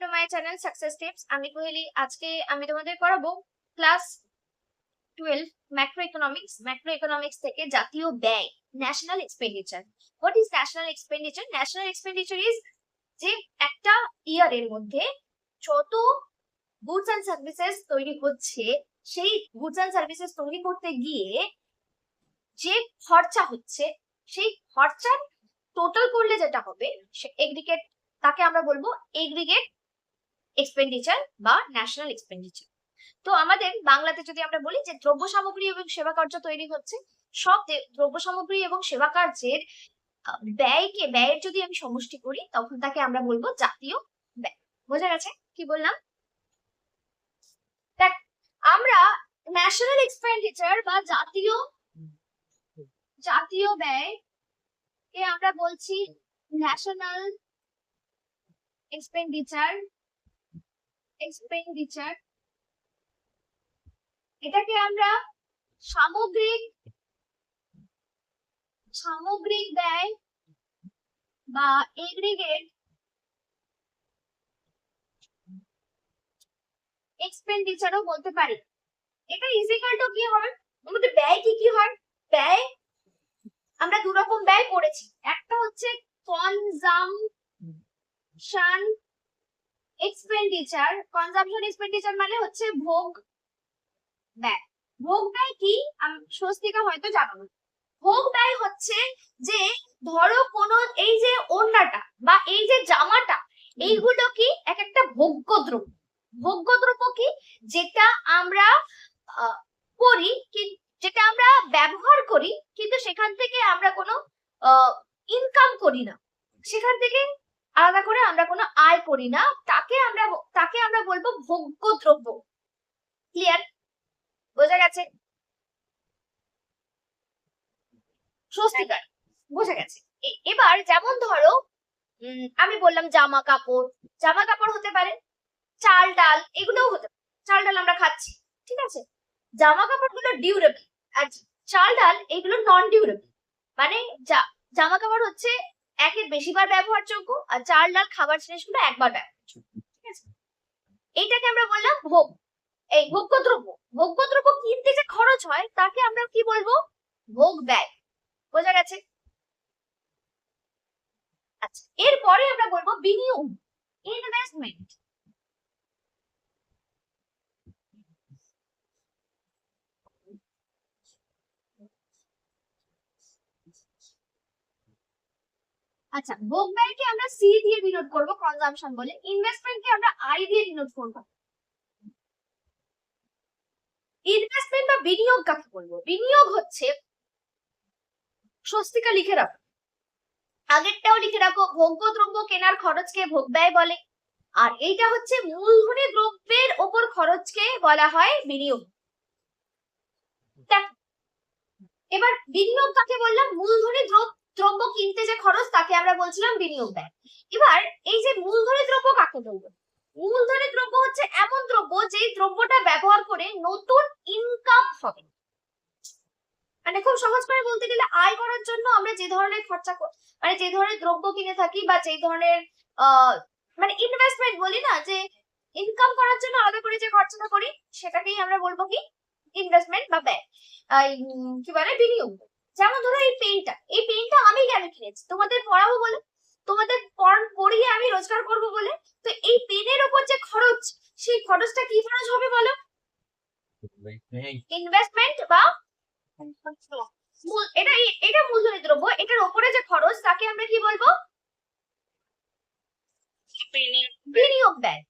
To my channel success tips আমি কোহেলি, আজকে আমি তোমাদের করাবো class twelve macro economics macro economics থেকে জাতীয় ব্যয় national expenditure what is national expenditure national expenditure is যে একটা ইয়ারের মধ্যে যত গুডস অ্যান্ড সার্ভিসেস তৈরি হচ্ছে, সেই গুডস অ্যান্ড সার্ভিসেস তৈরি করতে গিয়ে যে খরচা হচ্ছে, সেই খরচার টোটাল করলে যেটা হবে, সে এগ্রিগেট তাকে আমরা বলব এগ্রিগেট এক্সপেন্ডিচার বা ন্যাশনাল এক্সপেন্ডিচার তো আমাদের বাংলাতে যদি আমরা বলি যে দ্রব্য সামগ্রী এবং সেবা কার্য তৈরি হচ্ছে, সব দ্রব্য সামগ্রী এবং সেবা কার্যের ব্যয়কে, ব্যয়ের যদি আমি সমষ্টি করি, তখন তাকে আমরা বলব জাতীয় ব্যয়। বোঝা গেছে? কি বললাম? দেখ, আমরা ন্যাশনাল এক্সপেন্ডিচার বা জাতীয় জাতীয় ব্যয় কে আমরা বলছি ন্যাশনাল এক্সপেন্ডিচার এক্সপেন্ডিচার এটাকে আমরা সামগ্রিক সামগ্রিক ব্যয় বা এগ্রিগেট এক্সপেন্ডিচারও বলতে পারি। এটা ইজিকাল টু কি ওর মধ্যে ব্যয় কি কি হয়? ব্যয়, আমরা দু রকম ব্যয় করেছি। একটা হচ্ছে কনজামশন এক্সপেন্ডিচার কনজামশন এক্সপেন্ডিচার মানে হচ্ছে ভোগ ব্যয়। ভোগ ব্যয় কি? আম- স্বস্তিকা হয়তো জানো না। ভোগ ব্যয় হচ্ছে যে ধরো কোনো এই যে ওড়নাটা বা এই যে জামাটা এইগুলো কি এক একটা ভোগ্য দ্রব্য ভোগ্য দ্রব্য কি? যেটা আমরা করি যেটা আমরা ব্যবহার করি কিন্তু সেখান থেকে আমরা কোনো ইনকাম করি না। সেখান থেকে আলাদা করে আমরা কোনো আয় করি না। তাকে আমরা তাকে আমরা বলব ভোগ্য দ্রব্য ক্লিয়ার বোঝা গেছে? স্বস্তিকার। বোঝা গেছে। এবার যেমন ধরো আমি বললাম জামা কাপড় জামা কাপড় হতে পারে, চাল ডাল, এগুলোও হতে পারে। চাল ডাল আমরা খাচ্ছি, ঠিক আছে? জামা কাপড়গুলো ডিউরেবল আর চাল ডাল, এগুলো নন ডিউরেবল মানে জামা কাপড় হচ্ছে একের বেশিবার ব্যবহারযোগ্য আর চার লাল খাবার জিনিসগুলো একবার ব্যবহারযোগ্য এইটাকে আমরা বললাম ভোগ। এই ভোগ্যদ্রব্য ভোগ্যদ্রব্য কিনতে যে খরচ হয়, তাকে আমরা কি বলব? ভোগ ব্যয় বোঝা গেছে? আচ্ছা এরপরে আমরা বলব বিনিয়োগ ইনভেস্টমেন্ট আচ্ছা ভোগ ব্যয়কে আমরা সি দিয়ে ডিনোট করব কনজাম্পশন বলে। ইনভেস্টমেন্টকে আমরা আই দিয়ে ডিনোট করব। ইনভেস্টমেন্ট বা বিনিয়োগ কাকে বলব? বিনিয়োগ হচ্ছে, স্বস্তিকা লিখে রাখো। আগেরটাও লিখে রাখো ভোগ্য দ্রব্য কেনার খরচকে ভোগ ব্যয় বলে। আর এইটা হচ্ছে মূলধনী দ্রব্যের ওপর খরচকে বলা হয় বিনিয়োগ। এবার বিনিয়োগ কাকে বললাম? মূলধনী দ্রব্য দ্রব্য কিনতে যে খরচ, তাকে আমরা বলছিলাম বিনিয়োগ ব্যয় এবার এই যে মূলধনী দ্রব্য কাকে বলব? মূলধনী দ্রব্য হচ্ছে এমন দ্রব্য যে দ্রব্যটা ব্যবহার করে নতুন ইনকাম হবে। মানে খুব সহজ করে বলতে গেলে আয় করার জন্য আমরা যে ধরনের খরচা মানে যে ধরনের দ্রব্য কিনে থাকি বা যে ধরনের মানে ইনভেস্টমেন্ট বলি না, যে ইনকাম করার জন্য আলাদা করে যে খরচাটা করি, সেটাকেই আমরা বলব কি ইনভেস্টমেন্ট বা ব্যয় কি বলে? বিনিয়োগ যেমন ধরো এই পেনটা এই পেনটা আমি কেন কিনেছি? তোমাদের পড়াবো বলে, তোমাদের পড়- পড়িয়ে আমি রোজগার করব বলে? তো এই পেনের ওপর যে খরচ, সেই খরচটা কি খরচ হবে বলো? ইনভেস্টমেন্ট বা এটা এটা মূলধনী দ্রব্য, এটার ওপরে যে খরচ, তাকে আমরা কি বলব? বিনিয়োগ ব্যয়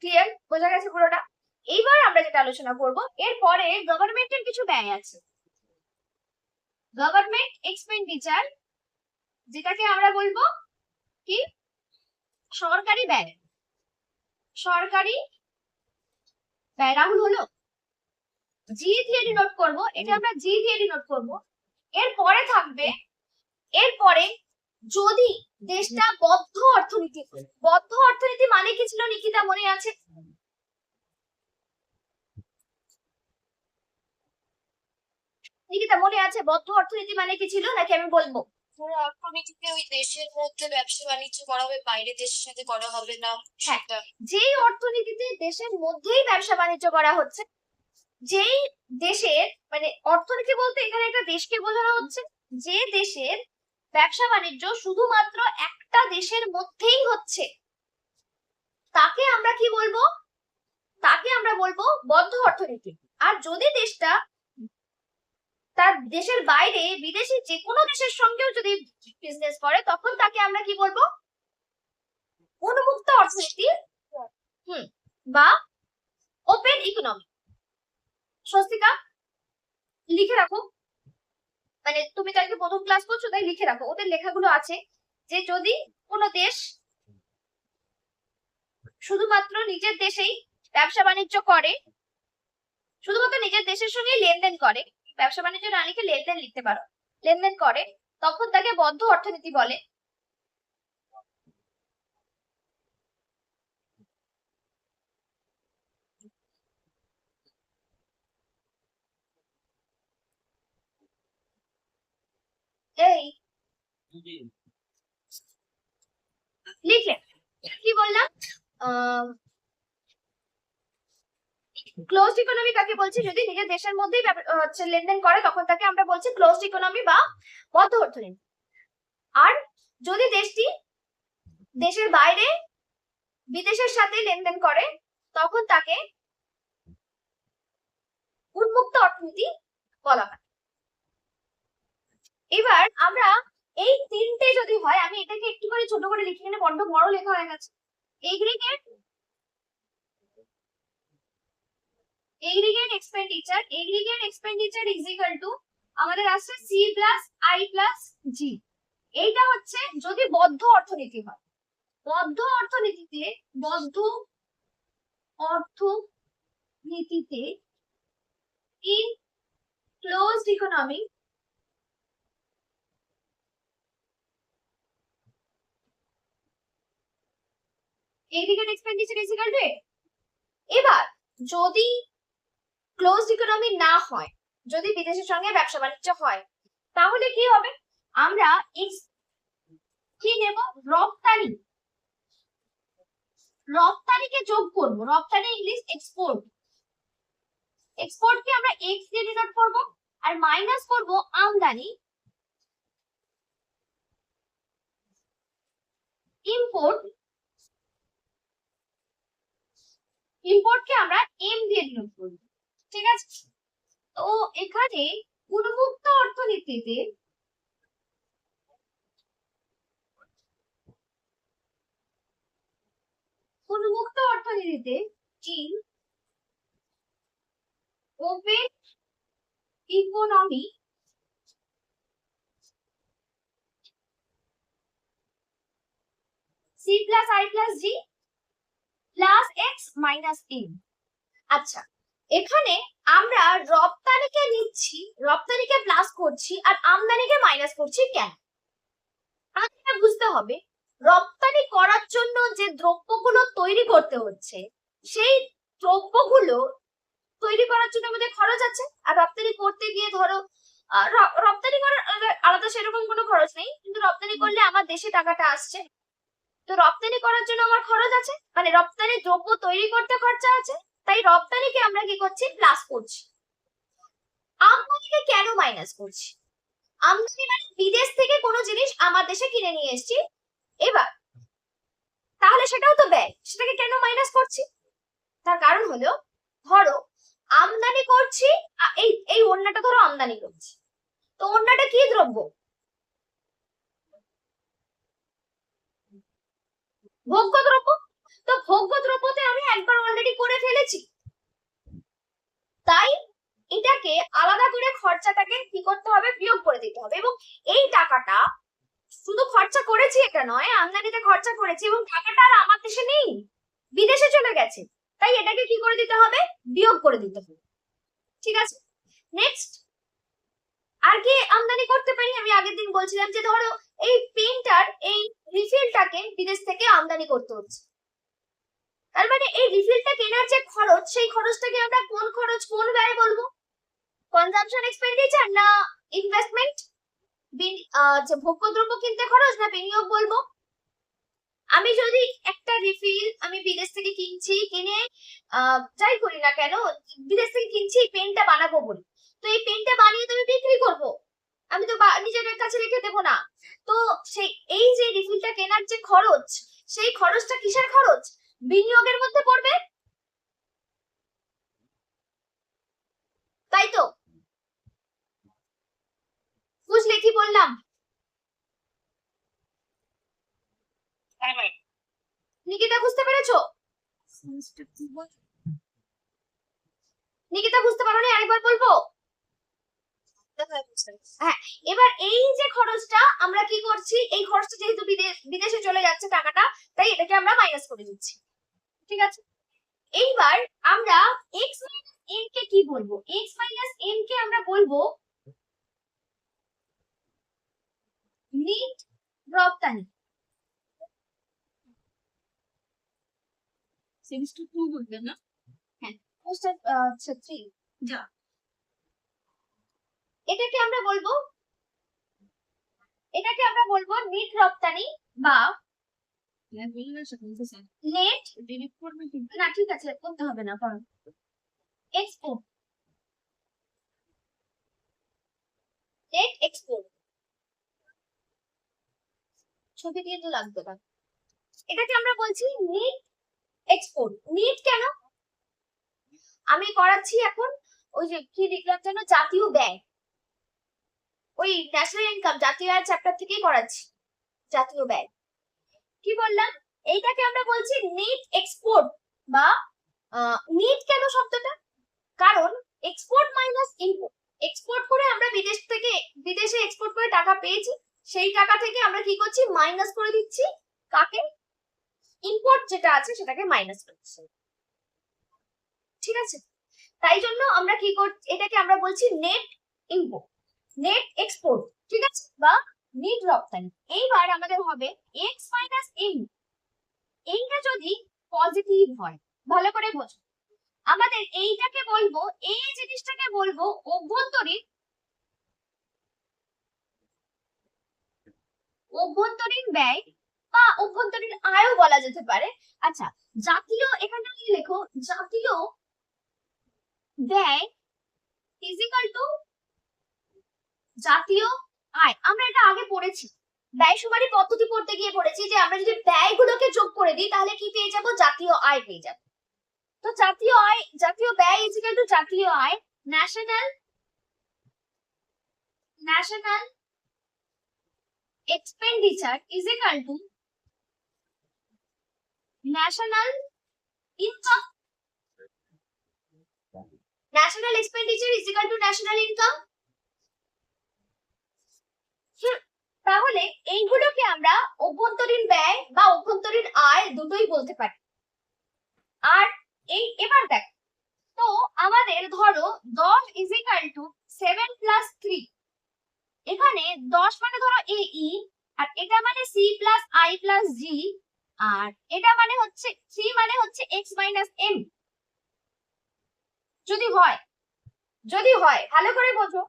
ক্লিয়ার বোঝা গেছে পুরোটা? এইবার আমরা যেটা আলোচনা করব, এরপরে গভর্নমেন্টের কিছু ব্যয় আছে। গভর্নমেন্ট এক্সপেন্ডিচার যেটাকে আমরা বলব কি? সরকারি ব্যয়। সরকারি ব্যয় রাহুল হলো জি দিয়ে নোট করব, এটা আমরা জি দিয়ে নোট করব। এরপরে থাকবে, এরপরে যদি দেশটা বদ্ধ অর্থনীতি বদ্ধ অর্থনীতি মানে কি ছিল, নিকিতা, মনে আছে? নিকিতা মনে আছে বদ্ধ অর্থনীতি মানে কি ছিল নাকি আমি বলব? পুরো অর্থনীতিতে ওই দেশের মধ্যে ব্যবসা বাণিজ্য করা হবে বাইরে দেশের সাথে করা হবে না হ্যাঁ। যেই অর্থনীতিতে দেশের মধ্যেই ব্যবসা বাণিজ্য করা হচ্ছে যেই দেশের মানে অর্থনীতি বলতে এখানে একটা দেশকে বোঝানো হচ্ছে যে দেশের ব্যবসা বাণিজ্য শুধুমাত্র একটা দেশের মধ্যেই হচ্ছে। তাকে আমরা কি বলব? তাকে আমরা বলব বদ্ধ অর্থনীতি। আর যদি দেশটা তার দেশের বাইরে বিদেশি যে কোনো দেশের সঙ্গেও যদি বিজনেস করে, তখন তাকে আমরা কি বলব? উন্মুক্ত অর্থনীতি, হুম, বা ওপেন ইকোনমি স্বস্তিকা, লিখে রাখো। মানে তুমি তো আজকে প্রথম ক্লাস করছ, তাই লিখে রাখো। ওদের লেখাগুলো আছে যে যদি কোনো দেশ শুধুমাত্র নিজের দেশেই ব্যবসা বাণিজ্য করে, শুধুমাত্র নিজের দেশের সঙ্গে লেনদেন করে ব্যবসা বাণিজ্য লিখে লেনদেন লিখতে পারো। লেনদেন করে তখন তাকে বদ্ধ অর্থনীতি বলে। এই। লিখলে কি বললাম? ক্লোজড ইকোনমি কাকে বলছি? যদি নিজের দেশের মধ্যেই হচ্ছে লেনদেন করে, তখন তাকে আমরা বলছি ক্লোজড ইকোনমি বা বদ্ধ অর্থনীতি আর যদি দেশটি দেশের বাইরে বিদেশের সাথে লেনদেন করে, তখন তাকে উন্মুক্ত অর্থনীতি বলা হয়। এবার আমরা এই তিনটে যদি হয়, আমি এটাকে একটু করে ছোট করে লিখে এখানে বড্ড বড় লেখা হয়ে গেছে। Aggregate aggregate expenditure aggregate expenditure is equal to আমাদের আসছে C plus I plus G এইটা হচ্ছে যদি বদ্ধ অর্থনীতি হয়। বদ্ধ অর্থনীতিতে বদ্ধ অর্থনীতিতে in closed economy aggregate expenditure is equal to এবার, যদি ক্লোজড ইকোনমি না হয়, যদি বিদেশের সঙ্গে ব্যবসা বাণিজ্য হয়, তাহলে কি হবে? আমরা কি নেব? রপ্তানি। রপ্তানিকে যোগ করব। রপ্তানি ইংলিশ এক্সপোর্ট এক্সপোর্ট কে আমরা এক্স দিয়ে ডিনোট করব আর মাইনাস করব আমদানি। ইম্পোর্ট ইম্পোর্টকে আমরা এম দিয়ে ডিনোট করব। ঠিক আছে? তো এখানে উন্মুক্ত অর্থনীতিতে উন্মুক্ত অর্থনীতিতে চীন open economy, C plus I plus G plus X minus N. আচ্ছা এখানে আমরা রপ্তানিকে নিচ্ছি রপ্তানিকে প্লাস করছি আর আমদানিকে মাইনাস করছি কেন? আমাদের বুঝতে হবে, রপ্তানি করার জন্য যে দ্রব্যগুলো তৈরি করতে হচ্ছে, সেই দ্রব্যগুলো তৈরি করার জন্য আমাদের খরচ আছে। আর রপ্তানি করতে গিয়ে ধরো রপ্তানি করার আলাদা সেরকম কোনো খরচ নেই। কিন্তু রপ্তানি করলে আমার দেশে টাকাটা আসছে। তো রপ্তানি করার জন্য আমার খরচ আছে? মানে রপ্তানি দ্রব্য তৈরি করতে খরচা আছে? তাই রপ্তানিকে আমরা কি করছি? প্লাস করছি। আমদানিকে কেন মাইনাস করছি? আমদানি মানে বিদেশ থেকে কোনো জিনিস আমার দেশে কিনে নিয়ে এসেছি। এবার, তাহলে সেটাও তো ব্যয়। সেটাকে কেন মাইনাস করছি? তার কারণ হলো, ধরো, আমদানি করছি এই এই ওড়নাটা ধরো আমদানি করছি। তো ওড়নাটা কি দ্রব্য? ভোগ্য দ্রব্য তো ভোগ্য দ্রব্যতে আমি একবার অলরেডি করে ফেলেছি। তাই এটাকে আলাদা করে খরচাটাকে কি করতে হবে? বিয়োগ করে দিতে হবে। এবং এই টাকাটা শুধু খরচা করেছি এটা নয়, আমদানিতে খরচা করেছি এবং টাকাটা আর আমার দেশে নেই। বিদেশে চলে গেছে। তাই এটাকে কি করে দিতে হবে? বিয়োগ করে দিতে হবে। ঠিক আছে? নেক্সট আর কি আমদানি করতে পারি? আমি আগের দিন বলছিলাম যে ধরো এই পেনটার এই রিফিলটাকে বিদেশ থেকে আমদানি করতে হচ্ছে। তার মানে এই রিফিলটা কেনার যে খরচ, সেই খরচটাকে আমরা কোন খরচ, কোন ব্যয় বলব? কনজাম্পশন এক্সপেন্ডিচার না ইনভেস্টমেন্ট যে ভোগ্যদ্রব্য কিনতে খরচ না বিনিয়োগ বলব? আমি যদি একটা রিফিল আমি বিদেশ থেকে কিনছি, কিনে যাই করি না কেন, বিদেশ থেকে কিনছি, এই পেনটা বানাবো বলি। তো এই পেনটা বানিয়ে তো আমি বিক্রি করব। আমি তো নিজের কাছে রেখে দেবো না। তো সেই, এই যে রিফিলটা কেনার যে খরচ, সেই খরচটা কিসের খরচ? বিনিয়োগের মধ্যে পড়বে? তাই তো। বুঝলে, কি বললাম? নিকিতা, বুঝতে পেরেছ? নিকিতা, বুঝতে পারো পারোনি আরেকবার বলব? এবার এই যে খরচটা, আমরা কি করছি? এই খরচটা যেহেতু বিদে- বিদেশে চলে যাচ্ছে টাকাটা, তাই এটাকে আমরা মাইনাস করে দিচ্ছি। ঠিক আছে? এইবার আমরা এক্স মাইনাস এন কে কি বলব? এক্স মাইনাস এন কে আমরা বলব নিট রপ্তানি সেমিস্টার টু না? পোস্টার আচ্ছা থ্রি যা। এটাকে আমরা বলব এটাকে আমরা বলব নিট রপ্তানি বা বলি না সেখানে স্যার নেট ডিলিট করবে না ঠিক আছে করতে হবে না এক্সপোর্ট নেট এক্সপোর্ট ছবি দিয়ে তো লাগবে না। এটাকে আমরা বলছি নিট এক্সপোর্ট নিট কেন? আমি করাচ্ছি এখন ওই যে কি লিখলাম যেন? জাতীয় ব্যয় ওই ন্যাশনাল ইনকাম জাতীয় আয় চ্যাপ্টার থেকেই করাচ্ছি। জাতীয় ব্যয় কি বললাম? এইটাকে আমরা বলছি নিট এক্সপোর্ট বা নিট কেন শব্দটা? কারণ এক্সপোর্ট মাইনাস ইম্পোর্ট এক্সপোর্ট করে আমরা বিদেশ থেকে, বিদেশে এক্সপোর্ট করে টাকা পেয়েছি, সেই টাকা থেকে আমরা কি করছি? মাইনাস করে দিচ্ছি। কাকে? ইম্পোর্ট যেটা আছে সেটাকে মাইনাস করছি ঠিক আছে? তাই জন্য আমরা কি করছি এটাকে আমরা বলছি নেট ইম্পোর্ট নেট এক্সপোর্ট ঠিক আছে? বা নিট রপ্তানি এইবার আমাদের হবে এক্স মাইনাস এইটা যদি পজিটিভ হয়, ভালো করে বোঝো। আমাদের এইটাকে বলব, এই জিনিসটাকে বলব অভ্যন্তরীণ। অভ্যন্তরীণ ব্যয় বা অভ্যন্তরীণ আয়ও বলা যেতে পারে। আচ্ছা জাতীয় এখানে কি লেখো, জাতীয় ব্যয় ইজিক্যাল টু জাতীয় আয়, আমরা এটা আগে পড়েছি। ব্যয় সুমারি পদ্ধতি পড়তে গিয়ে পড়েছি যে আমরা যদি ব্যয়গুলোকে যোগ করে দিই, তাহলে কি পেয়ে যাব? জাতীয় আয় পেয়ে যাব। তো জাতীয় আয়, জাতীয় ব্যয় ইজ ইজিক্যাল টু জাতীয় আয় national national expenditure is equal to national income national expenditure is equal to national income তাহলে এইগুলোকে আমরা অভ্যন্তরীণ ব্যয় বা অভ্যন্তরীণ আয় দুটোই বলতে পারি। আর এই, এবার দেখ, তো আমাদের ধরো দশ is equal to seven plus three এখানে দশ মানে ধরো এ ই আর এটা মানে C plus I plus G আর এটা মানে হচ্ছে সি মানে হচ্ছে এক্স মাইনাস এম যদি হয় যদি হয়, ভালো করে বোঝো।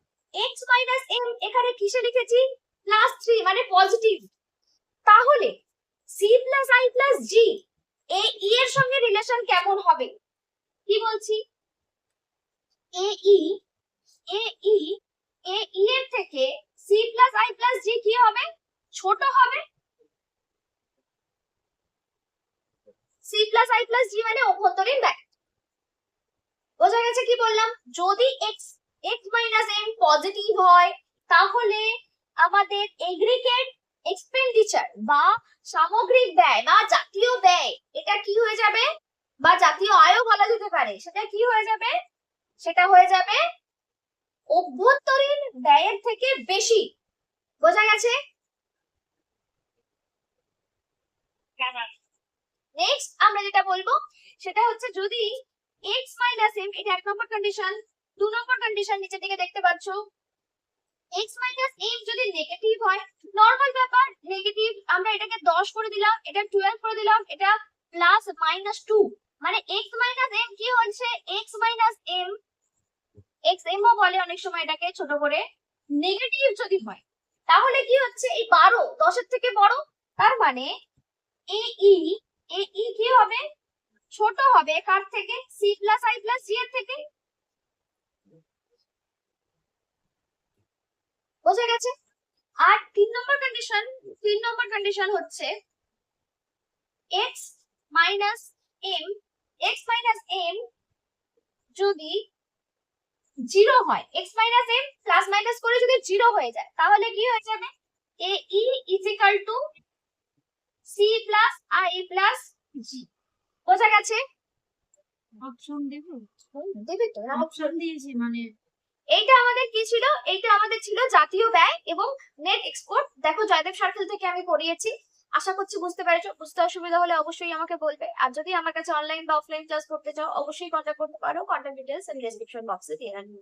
এক্স মাইনাস এম এখানে কিসে লিখেছি? প্লাস থ্রি মানে পজিটিভ তাহলে C plus I plus G এই ই এর সঙ্গে রিলেশন কেমন হবে? কি বলছি? এ ই এ ই এ ই এর থেকে C plus I plus G কি হবে? ছোট হবে। C plus I plus G মানে অভ্যন্তরীণ ব্যয় বোঝা গেছে কি বললাম? যদি X X minus M positive হয়, তাহলে আমাদের এগ্রিগেট এক্সপেন্ডিচার বা সামগ্রিক ব্যয় বা জাতীয় ব্যয়, এটা কি হয়ে যাবে? বা জাতীয় আয়ও বলা যেতে পারে, সেটা কি হয়ে যাবে? সেটা হয়ে যাবে অভ্যন্তরীণ ব্যয়ের থেকে বেশি। বোঝা গেছে? নেক্সট আমরা যেটা বলব, সেটা হচ্ছে যদি এক্স মাইনাস এম এটা এক নম্বর কন্ডিশন দু নম্বর কন্ডিশন নিচে দিকে দেখতে পাচ্ছো। এক্স মাইনাস এম যদি নেগেটিভ হয় নর্মাল ব্যাপার নেগেটিভ আমরা এটাকে দশ করে দিলাম, এটা টুয়েলভ করে দিলাম, এটা প্লাস মাইনাস টু মানে এক্স মাইনাস এম কি হচ্ছে? X minus M X M ও বলে অনেক সময় এটাকে ছোট করে। নেগেটিভ যদি হয়, তাহলে কি হচ্ছে? এই বারো, দশের থেকে বড়। তার মানে এ ই এ ই কি হবে? ছোট হবে। কার থেকে? C plus I plus G এর থেকে। বোঝা গেছে? আর তিন নম্বর কন্ডিশন তিন নম্বর কন্ডিশন হচ্ছে X minus M X minus M যদি জিরো হয় X minus M plus minus করে যদি জিরো হয়ে যায় তাহলে কি হয়ে যাবে? A E equal to C plus I plus G বোঝা গেছে? অপশন দেবো? দেবে তো। অপশন দিয়েছি মানে এইটা আমাদের কি ছিল? এইটা আমাদের ছিল জাতীয় ব্যয় এবং নেট এক্সপোর্ট দেখো জয়দেব সার্কেল থেকে আমি পড়িয়েছি। আশা করছি বুঝতে পেরেছ। বুঝতে অসুবিধা হলে অবশ্যই আমাকে বলবে। আর যদি আমার কাছে অনলাইন বা অফলাইন ক্লাস করতে চাও, অবশ্যই কন্ট্যাক্ট করতে পারো। কন্ট্যাক্ট ডিটেলস এন্ড ডেসক্রিপশন বক্সে দিয়ে রাখব।